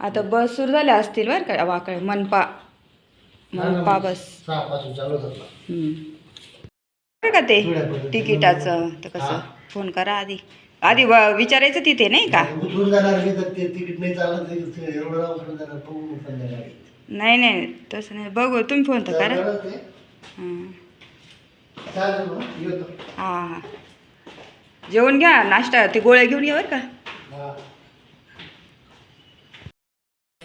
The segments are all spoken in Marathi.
आता बस सुरू झाल्या असतील बरं का वाकळे मनपा. मनपा बस. बरं का ते? तिकिटाचं तर कसं. फोन करा आधी. आधी विचारायचं तिथे नाही का? नाही नाही नाही तसं नाही. बघू तुम्ही फोन तर करा? हं. जेवण घ्या नाश्ता ते गोळ्या घेऊन ये बरं का.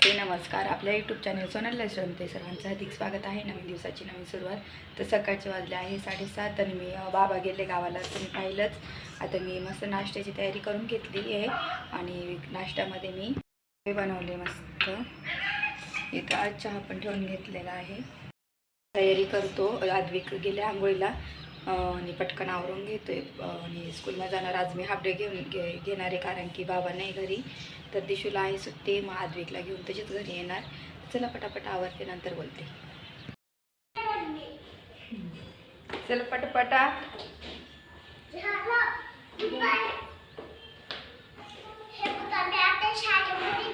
नमस्ते नमस्कार. आपल्या यूट्यूब चॅनल सोनल ते सर्वांचं अधिक स्वागत आहे. नवीन दिवसाची नवीन सुरुवात. तर सकाळचे वाजले आहे साडेसात. आणि मी बाबा गेले गावाला. तुम्ही पाहिलंच. आता मी मस्त नाश्त्याची तयारी करून घेतली आहे. आणि नाश्त्यामध्ये मी बनवले मस्त. इथं आज चहा पण ठेवून घेतलेला आहे. तयारी करतो. आद्विक गेले आंघोळीला. आणि पटकन आवरून घेतो आहे आणि स्कूलमध्ये जाणार. आज मी हाफ डे घेऊन घे घेणार आहे कारण की बाबा नाही घरी. तर दिशूला आहे सुट्टी. मग आद्विकला घेऊन त्याच्याच घरी येणार. चला पटापट आवरते नंतर बोलते. चला पटपटा.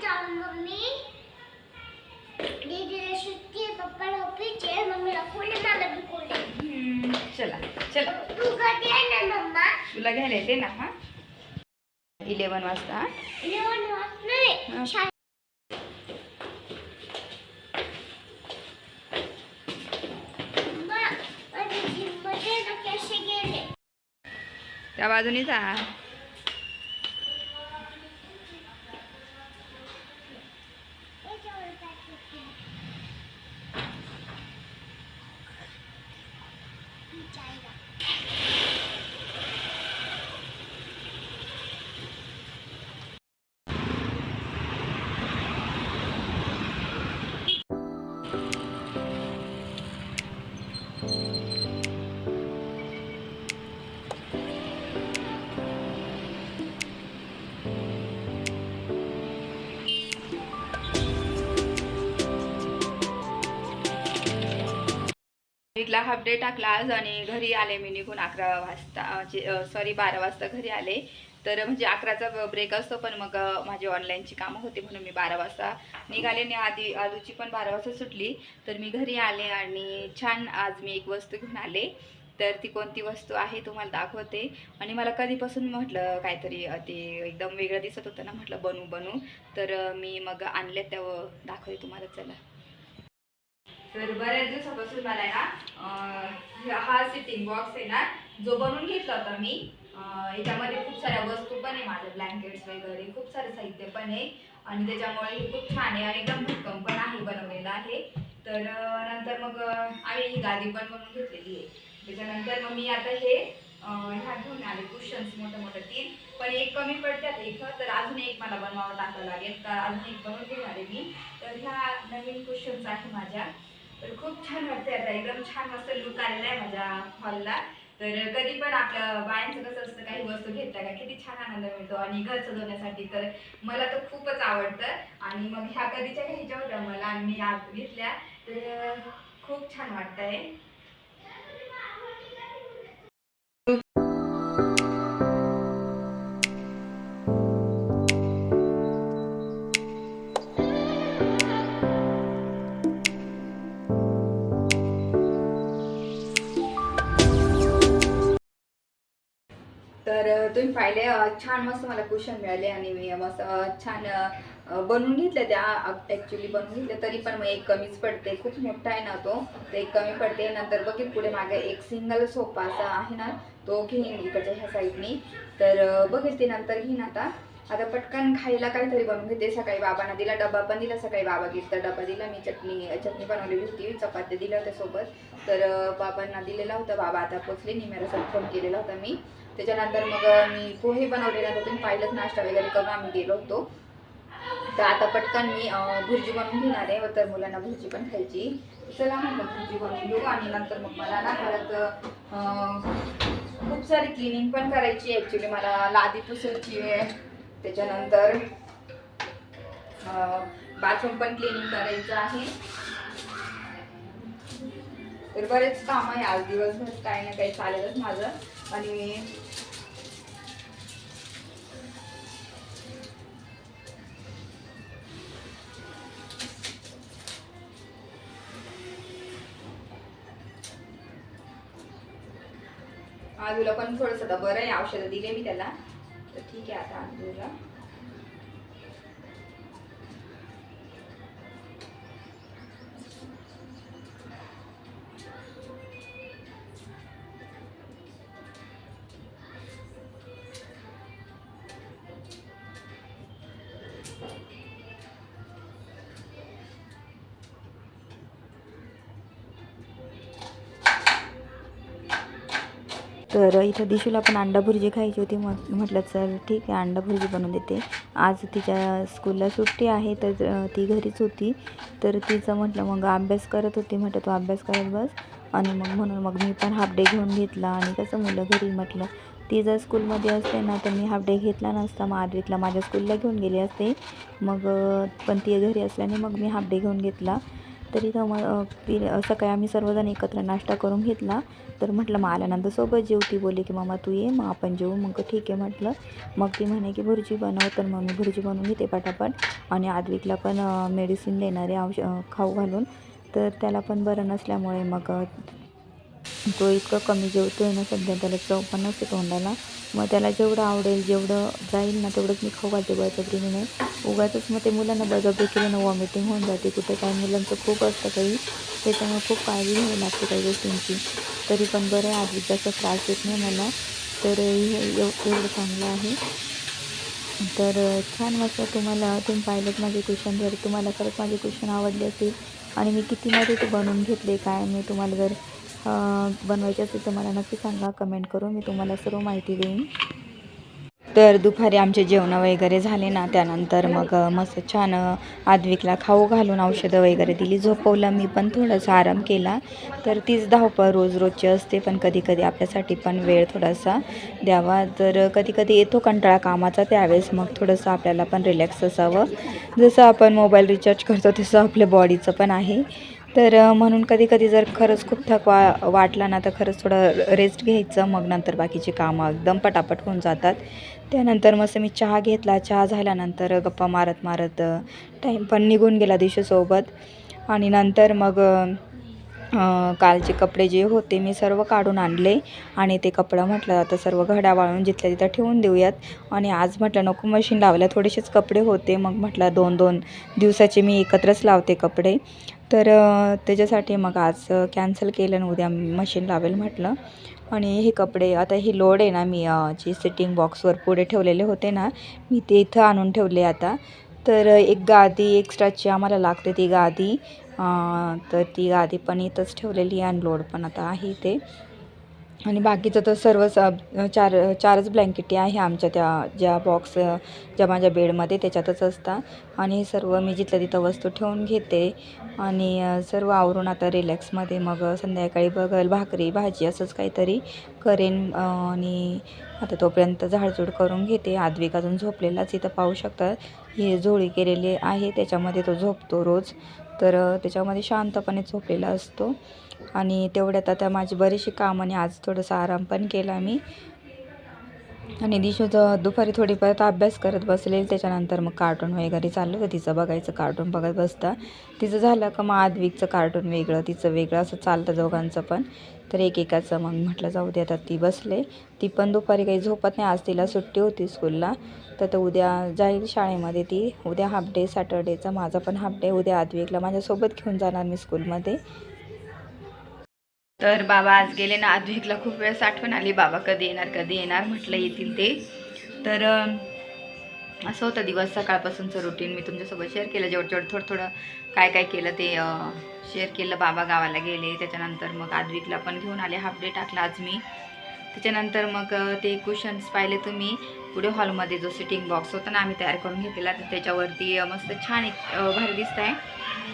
जाऊन मम्मी. चला चला तू तुला घ्यायला येते ना? हा इलेवन वाजता त्या बाजूने जा. काय करते? विचारलं. वीकला हाफ डे टाकला आज आणि घरी आले मी निघून अकरा वाजता सॉरी बारा वाजता घरी आले. तर म्हणजे अकराचा ब्रेक असतो पण मग माझी ऑनलाईनची कामं होती म्हणून मी बारा वाजता निघाले. आणि आधी आलूची पण बारा वाजता सुटली. तर मी घरी आले आणि छान आज मी एक वस्तू घेऊन आले. तर ती कोणती वस्तू आहे तुम्हाला दाखवते. आणि मला कधीपासून म्हटलं काहीतरी ते एकदम वेगळं दिसत होतं ना म्हटलं बनू बनू. तर मी मग आणले त्या दाखवते तुम्हाला चला. तर बऱ्याच दिवसापासून मला ना हा सिटिंग बॉक्स आहे ना जो बनवून घेतला होता मी. याच्यामध्ये खूप साऱ्या वस्तू पण आहे माझ्या ब्लँकेट्स वगैरे खूप सारं साहित्य पण आहे. आणि त्याच्यामुळे हे खूप छान आहे आणि एकदम भक्कम पण आहे बनवलेलं आहे. तर नंतर मग आम्ही ही गादी पण बनवून घेतलेली आहे. त्याच्यानंतर मग मी आता हे ह्या घेऊन आले कुशन्स मोठं मोठं तीन. पण एक कमी पडतात एक तर अजून एक मला बनवावं टाकावं लागेल. तर अजून एक बनवून घेणार आहे मी. तर ह्या नवीन कुशन्स आहे माझ्या. तर खूप छान वाटते आता. एकदम छान मस्त लुक आलेला आहे माझ्या हॉलला तर कधी पण आपल्या बायांचं कसं असतं काही वस्तू घेतल्या का किती छान आनंद मिळतो. आणि घर सजवण्यासाठी तर मला तर खूपच आवडतं. आणि मग ह्या कधीच्या घ्यायच्या होत्या मला आणि मी घेतल्या. तर खूप छान वाटतं आहे तुम्ही पाहिले छान मस्त मला कुशन मिळाले आणि मी मस्त छान बनवून घेतल्या त्या ॲक्च्युली बनवून घेतल्या. तरी पण मग एक कमीच पडते. खूप मोठा आहे ना तो. तर एक कमी पडते. नंतर बघित पुढे मागे एक सिंगल सोपा असा आहे ना तो घेईन इकडच्या ह्या साईडनी तर अ, बघेल ते नंतर घेईन आता. आता पटकन खायला काहीतरी बनवून घेते सकाळी बाबांना दिला डबा पण दिला. सकाळी बाबा घेतला डबा दिला. मी चटणी चटणी बनवलेली होती. चपात्या दिल्या होत्या सोबत. तर बाबांना दिलेला होता. बाबा आता पोचले निमेरासाठी फोन केलेला होता मी. त्याच्यानंतर मग मी पोहे बनवलेला होता. तुम्ही पाहिलंच नाश्ता वगैरे करून आम्ही गेलो होतो. तर आता पटकन मी भुर्जी बनवून घेणार आहे. तर मुलांना भुर्जी पण खायची. चला मग भुर्जी बनवून घेऊ. आणि नंतर मग मला ना परत खूप सारी क्लिनिंग पण करायची ॲक्च्युली मला लादी पुसायची आहे. त्याच्यानंतर बाथरूम पण क्लिनिंग करायचं आहे. तर बरेच काम आहे. आज दिवसभर काही ना काही चालेलच माझं. आणि आजूला पण थोडंसं बरं आहे. औषधं दिले मी त्याला. ठीक आहे आता तर इथं दिशूला पण अंडा भुर्जी खायची होती मग म्हटलं चल ठीक आहे अंडा भुर्जी बनवून देते. आज तिच्या स्कूलला सुट्टी आहे तर ती घरीच होती. तर तिचं म्हटलं मग अभ्यास करत होती म्हटलं तू अभ्यास करत बस. आणि मग म्हणून मग मी पण हाफ डे घेऊन घेतला. आणि कसं मुलं घरी म्हटलं ती जर स्कूलमध्ये असते ना तर मी हाफ डे घेतला नसता. मग आद्विकला माझ्या स्कूलला घेऊन गेली असते. मग पण ती घरी असल्याने मग मी हाफ डे घेऊन घेतला. तरी तर मग सकाळी आम्ही सर्वजण एकत्र नाश्ता करून घेतला. तर म्हटलं मग आल्यानंतर सोबत जेव ती बोलली की मामा तू ये मग आपण जेवू मग ठीक आहे म्हटलं. मग ती म्हणे की भुर्जी बनव. तर मग मी भुर्जी बनवून घेते पटापट. आणि आद्विकला पण मेडिसिन देणारे औष खाऊ घालून. तर त्याला पण बरं नसल्यामुळे मग तो इतकं कमी जेवतो आहे ना सध्या त्याला चव पण नसते तोंडाला मग त्याला जेवढं आवडेल जेवढं जाईल ना तेवढंच मी खाऊ घालते बळजबरीने उगाचच मग ते मुलांना बळजबरी केलं ना वॉमिटिंग होऊन जाते कुठे काही मुलांचं खूप असतं काही. त्याच्यामुळे खूप काळजी घ्यावी लागते काही गोष्टींची. तरी पण बरं आहे आधी जास्त त्रास देत नाही मला. तर हे एव- एवढं चांगलं आहे. तर छान मस्त तुम्हाला तुम्ही पाहिलं माझे क्वेश्चन जर तुम्हाला खरंच माझे क्वेश्चन आवडले असतील आणि मी कितीमध्ये ते बनवून घेतले काय मी तुम्हाला जर बनवायची असेल तर मला नक्की सांगा. कमेंट करून मी तुम्हाला सर्व माहिती देईन. तर दुपारी आमचे जेवण वगैरे झाले ना त्यानंतर मग मस्त छान आद्विकला खाऊ घालून औषधं वगैरे दिली. झोपवलं मी पण थोडासा आराम केला. तर तीच धावपळ रोज रोजची असते पण कधी कधी आपल्यासाठी पण वेळ थोडासा द्यावा. तर कधी कधी येतो कंटाळा कामाचा त्यावेळेस मग थोडंसं आपल्याला पण रिलॅक्स असावं. जसं आपण मोबाईल रिचार्ज करतो तसं आपल्या बॉडीचं पण आहे. तर म्हणून कधी कधी जर खरंच खूप थकवा वाटला ना तर खरंच थोडं रेस्ट घ्यायचं मग नंतर बाकीची कामं एकदम पटापट होऊन जातात. त्यानंतर मस्त मी चहा घेतला. चहा झाल्यानंतर गप्पा मारत मारत टाईम पण निघून गेला दिशेसोबत आणि नंतर मग कालचे कपडे जे होते मी सर्व काढून आणले. आणि ते कपडं म्हटलं आता सर्व घड्या वाळून जिथल्या तिथं ठेवून देऊयात. आणि आज म्हटलं नको मशीन लावल्या थोडेसेच कपडे होते. मग म्हटलं दोन दोन दिवसाचे मी एकत्रच लावते कपडे. तर त्याच्यासाठी मग आज कॅन्सल केलं आणि उद्या मशीन लावेल म्हटलं. आणि हे कपडे आता ही लोड आहे ना मी जी सिटिंग बॉक्सवर पुढे ठेवलेले होते ना मी ते इथं आणून ठेवले आता. तर एक गादी एक्स्ट्राची आम्हाला लागते ती गादी. तर ती गादी पण इथंच ठेवलेली आहे आणि लोड पण आता आहे ते आणि बाकीचं तर सर्वच चार चारच ब्लँकेटी आहे आमच्या त्या ज्या बॉक्स ज्या माझ्या बेडमध्ये त्याच्यातच असतात. आणि हे सर्व मी जिथल्या तिथं वस्तू ठेवून घेते. आणि सर्व आवरून आता रिलॅक्समध्ये मग संध्याकाळी बघल भाकरी भाजी असंच काहीतरी करेन. आणि आता तोपर्यंत झाडझूड करून घेते. आद्विक अजून झोपलेलाच इथं पाहू शकतात. हे झोळी केलेली आहे त्याच्यामध्ये तो झोपतो रोज. तर त्याच्यामध्ये शांतपणे झोपलेला असतो. आणि तेवढ्यात आता माझी बरीचशी कामं आणि आज थोडंसं आराम पण केला मी. आणि दिशूचं दुपारी थोडी परत अभ्यास करत बसलेली त्याच्यानंतर मग कार्टून वगैरे चाललं होतं. तिचं बघायचं कार्टून बघत बसता. तिचं झालं का मग आदविकचं कार्टून वेगळं तिचं वेगळं असं चालतं दोघांचं पण. तर एकेकाचं मग म्हटलं जाऊ दे आता ती बसले. ती पण दुपारी काही झोपत नाही. आज तिला सुट्टी होती स्कूलला तर तर उद्या जाईल शाळेमध्ये ती. उद्या हाफ डे सॅटर्डेचा माझा पण हाफ डे उद्या आदविकला माझ्यासोबत घेऊन जाणार मी स्कूलमध्ये तर बाबा आज गेले ना आद्विकला खूप वेळेस आठवण आली. बाबा कधी येणार कधी येणार म्हटलं येतील ते. तर असं होतं दिवस सकाळपासूनचं रुटीन मी तुमच्यासोबत शेअर केलं. जेवढं जेवढं थोडं थोडं काय काय केलं ते शेअर केलं. बाबा गावाला गेले. त्याच्यानंतर मग आद्विकला पण घेऊन आले. हाफ डे टाकला आज मी. त्याच्यानंतर मग ते कुशन्स पाहिले तुम्ही. पुढे हॉलमध्ये जो सिटिंग बॉक्स होता ना आम्ही तयार करून घेतलेला. तर त्याच्यावरती मस्त छान एक भारी दिसत आहे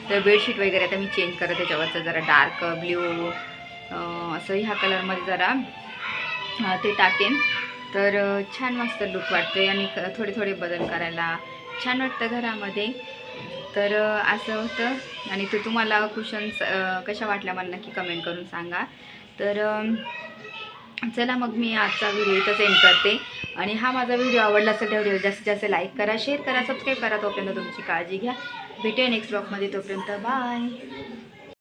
तर बेडशीट वगैरे आता मी चेंज करत. त्याच्यावरचं जरा डार्क ब्ल्यू असं ह्या कलरमध्ये जरा ते टाकेन तर छान मस्त लुक वाटते आणि क- थोडे थोडे बदल करायला छान वाटतं घरामध्ये. तर असं होतं. आणि ते तुम्हाला कुशन्स कशा वाटल्या मला नक्की कमेंट करून सांगा. तर चला मग मी आजचा व्हिडिओ इथंच एंड करते. आणि हा माझा व्हिडिओ आवडला असेल त्या व्हिडिओ जास्तीत जास्त लाईक करा शेअर करा सबस्क्राईब करा. तोपर्यंत तुमची काळजी घ्या. भेटूया नेक्स्ट ब्लॉगमध्ये तोपर्यंत बाय